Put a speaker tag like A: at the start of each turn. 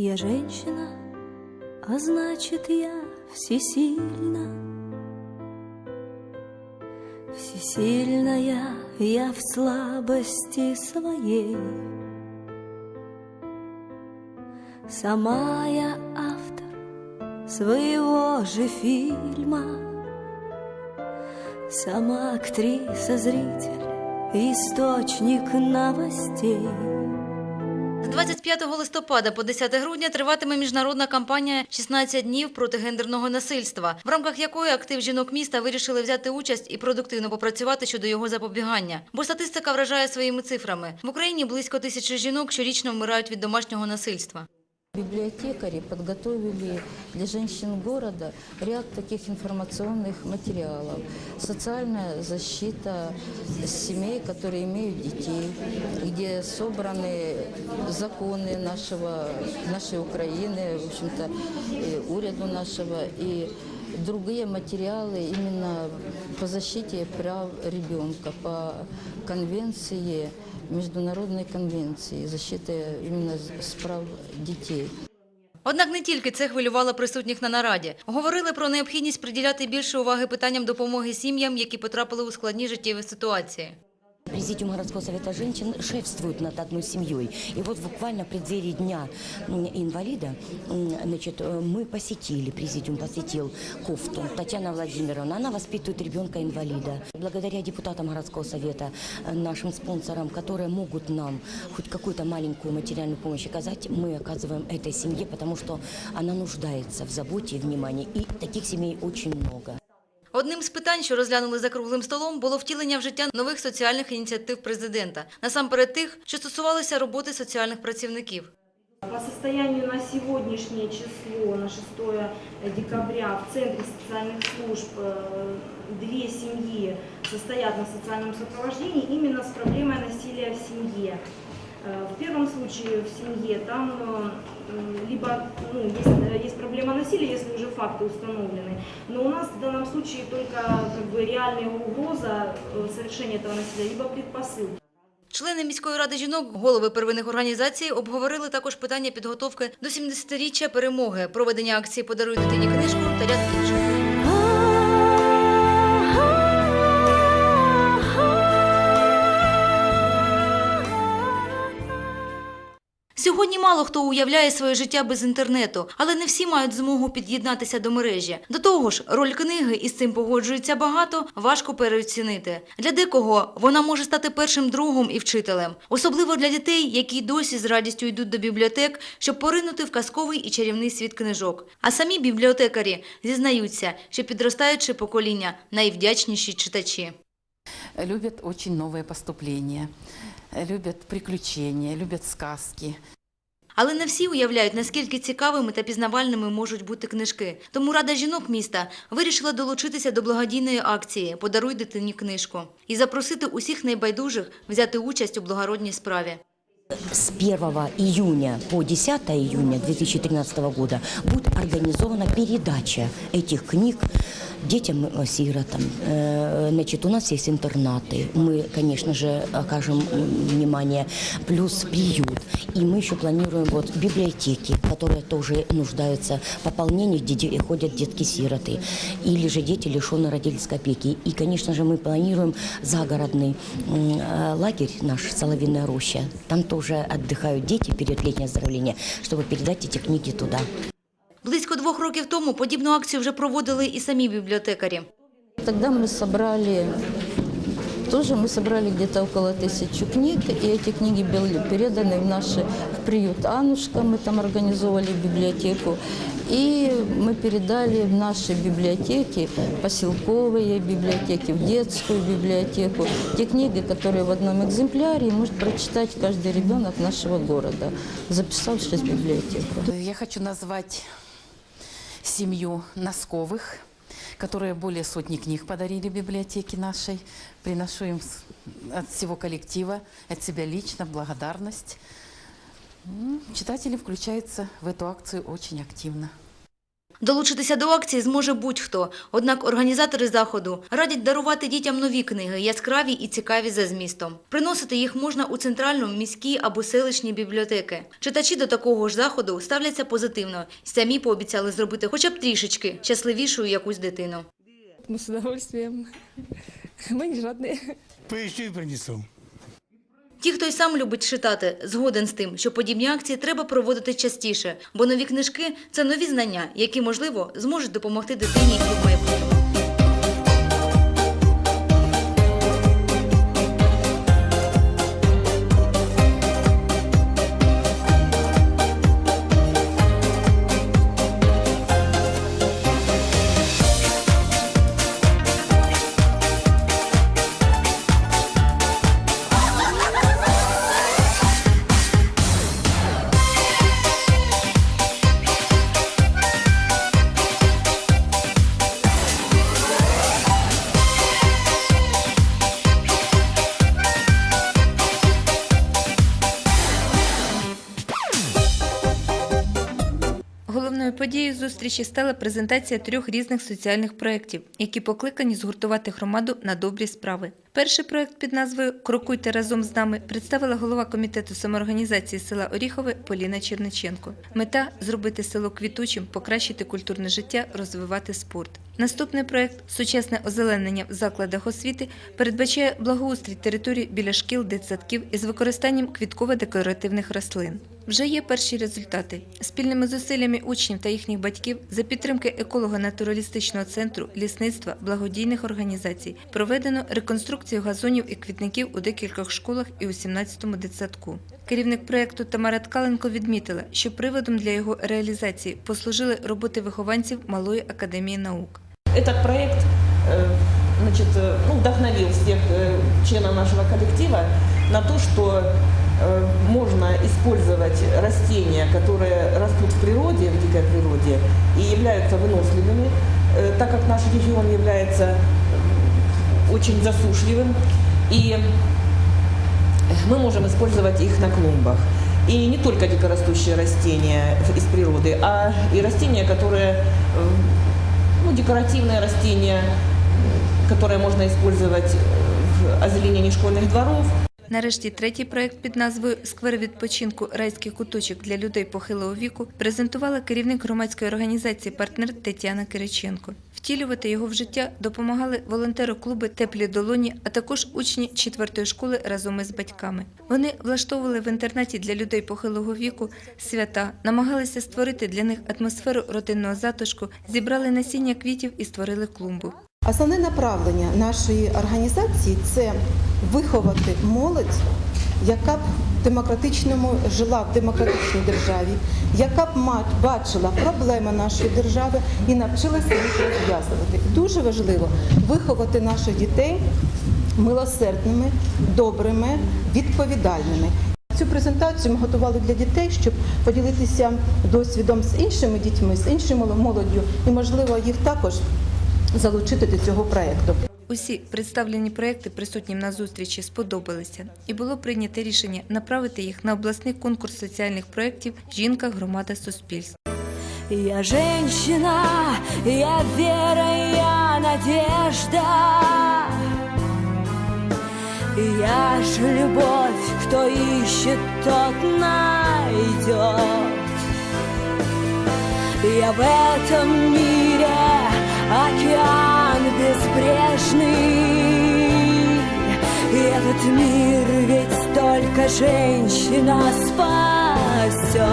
A: Я женщина, а значит я всесильна. Всесильная я в слабости своей. Сама я автор своего же фильма. Сама актриса, зритель, источник новостей.
B: З 25 листопада по 10 грудня триватиме міжнародна кампанія «16 днів проти гендерного насильства, в рамках якої актив жінок міста вирішили взяти участь і продуктивно попрацювати щодо його запобігання. Бо статистика вражає своїми цифрами. В Україні близько тисячі жінок щорічно вмирають від домашнього насильства.
C: Библиотекари подготовили для женщин города ряд таких информационных материалов. Социальная защита семей, которые имеют детей, где собраны законы нашего, нашей Украины, в общем-то, уряду нашего, и другие материалы именно по защите прав ребенка, по конвенции, международной конвенции защиты именно прав детей.
B: Однак не тільки це хвилювало присутніх на нараді. Говорили про необхідність приділяти більше уваги питанням допомоги сім'ям, які потрапили у складні життєві ситуації.
D: Президиум городского совета женщин шефствует над одной семьей. И вот буквально в преддверии Дня инвалида значит, э, мы посетили, президиум посетил Кофту. Татьяна Владимировна, она воспитывает ребенка-инвалида. Благодаря депутатам городского совета, э, нашим спонсорам, которые могут нам хоть какую-то маленькую материальную помощь оказать, мы оказываем этой семье, потому что она нуждается в заботе и внимании. И таких семей очень много.
B: Одним з питань, що розглянули за круглим столом, було втілення в життя нових соціальних ініціатив президента. Насамперед тих, що стосувалися роботи соціальних працівників.
E: По состоянию на сегодняшнее число, на 6 декабря, в Центре социальных служб э, две семьи состоят на социальном сопровождении именно с проблемой насилия в семье. Э, В первом случае в семье там э, м, либо ну, есть, э, есть проблема насилия, если уже факты установлены, но у нас в данном случае только как бы, реальная угроза э, совершения этого насилия, либо предпосылки.
B: Члени міської ради жінок, голови первинних організацій обговорили також питання підготовки до 70-річчя перемоги, проведення акції «Подаруй дитині книжку» та ряд інших. Сьогодні мало хто уявляє своє життя без інтернету, але не всі мають змогу під'єднатися до мережі. До того ж, роль книги, і з цим погоджується багато, важко переоцінити. Для декого вона може стати першим другом і вчителем, особливо для дітей, які досі з радістю йдуть до бібліотек, щоб поринути в казковий і чарівний світ книжок. А самі бібліотекарі зізнаються, що підростаюче покоління найвдячніші читачі.
F: любят очень новые поступления, любят приключения, любят сказки.
B: Але не всі уявляють, наскільки цікавими та пізнавальними можуть бути книжки. Тому Рада жінок міста вирішила долучитися до благодійної акції Подаруй дитині книжку і запросити усіх найбайдужих взяти участь у благородній справі.
D: С 1 июня по 10 июня 2013 года будет организована передача этих книг детям-сиротам. Э, Значит, у нас есть интернаты. Мы, конечно же, окажем внимание. Плюс приют. И мы еще планируем вот библиотеки, которые тоже нуждаются в пополнении, где де- ходят детки-сироты. Или же дети, лишенные родительской опеки. И, конечно же, мы планируем загородный э, лагерь наш «Соловиная роща». Там тоже отдыхают дети перед летним оздоровлением, чтобы передать эти книги туда.
B: Близько двох років тому подібну акцію вже проводили і самі бібліотекарі.
C: Тогда мы собрали, тоже мы собрали где-то около тысячи книг, и эти книги были переданы в наш в приют Анушка, мы там организовали библиотеку, и мы передали в наши библиотеки, поселковые библиотеки, в детскую библиотеку, те книги, которые в одном экземпляре может прочитать каждый ребенок нашего города, записавшись в библиотеку.
F: Я хочу назвать семью Носковых, которые более сотни книг подарили библиотеке нашей. Приношу им с- от всего коллектива, от себя лично благодарность. М, Читатели включаются в эту акцию очень активно.
B: Долучитися до акції зможе будь-хто. Однак організатори заходу радять дарувати дітям нові книги, яскраві і цікаві за змістом. Приносити їх можна у центральну, міські або селищні бібліотеки. Читачі до такого ж заходу ставляться позитивно і самі пообіцяли зробити хоча б трішечки щасливішою якусь дитину.
G: Мы с удовольствием. Мы не жадные.
H: Поищу и принесу.
B: Ті, хто й сам любить читати, згоден з тим, що подібні акції треба проводити частіше, бо нові книжки це нові знання, які, можливо, зможуть допомогти дитині в майбутньому.
I: Подією зустрічі стала презентація трьох різних соціальних проєктів, які покликані згуртувати громаду на добрі справи. Перший проєкт під назвою Крокуйте разом з нами представила голова комітету самоорганізації села Оріхове Поліна Черниченко. Мета зробити село квітучим, покращити культурне життя, розвивати спорт. Наступний проєкт Сучасне озеленення в закладах освіти передбачає благоустрій територій біля шкіл, дитсадків із використанням квітково-декоративних рослин. Вже є перші результати. Спільними зусиллями учнів та їхніх батьків за підтримки еколого-натуралістичного центру, лісництва, благодійних організацій проведено реконструкцію газонів і квітників у декількох школах і у 17-му дитсадку. Керівник проєкту Тамара Ткаленко відмітила, що приводом для його реалізації послужили роботи вихованців Малої академії наук.
J: Этот проект э, значит, э, ну, вдохновил всех э, членов нашего коллектива на то, что э, можно использовать растения, которые растут в природе, в дикой природе, и являются выносливыми, э, так как наш регион является э, очень засушливым, и мы можем использовать их на клумбах. И не только дикорастущие растения из природы, а и растения, которые э, ну, декоративные растения, которые можно использовать в озеленении школьных дворов.
I: Нарешті третій проект під назвою Сквер відпочинку райський куточок для людей похилого віку презентувала керівник громадської організації партнер Тетяна Кириченко. Втілювати його в життя допомагали волонтери клуби Теплі долоні, а також учні четвертої школи разом із батьками. Вони влаштовували в інтернаті для людей похилого віку свята, намагалися створити для них атмосферу родинного затишку, зібрали насіння квітів і створили клумбу.
K: Основне направлення нашої організації це виховати молодь, яка б демократичному жила в демократичній державі, яка б бачила проблеми нашої держави і навчилася їх розв'язувати. Дуже важливо виховати наших дітей милосердними, добрими, відповідальними. Цю презентацію ми готували для дітей, щоб поділитися досвідом з іншими дітьми, з іншою молоддю, і можливо їх також залучити до цього проекту.
I: Усі представлені проекти присутнім на зустрічі сподобалися, і було прийнято рішення направити їх на обласний конкурс соціальних проєктів Жінка, громада, суспільство.
A: Я женщина, я вера, я надежда. Я ж любовь, кто ищет, тот найдет. Я в этом мире океан безбрежный. Этот мир ведь только женщина спасет.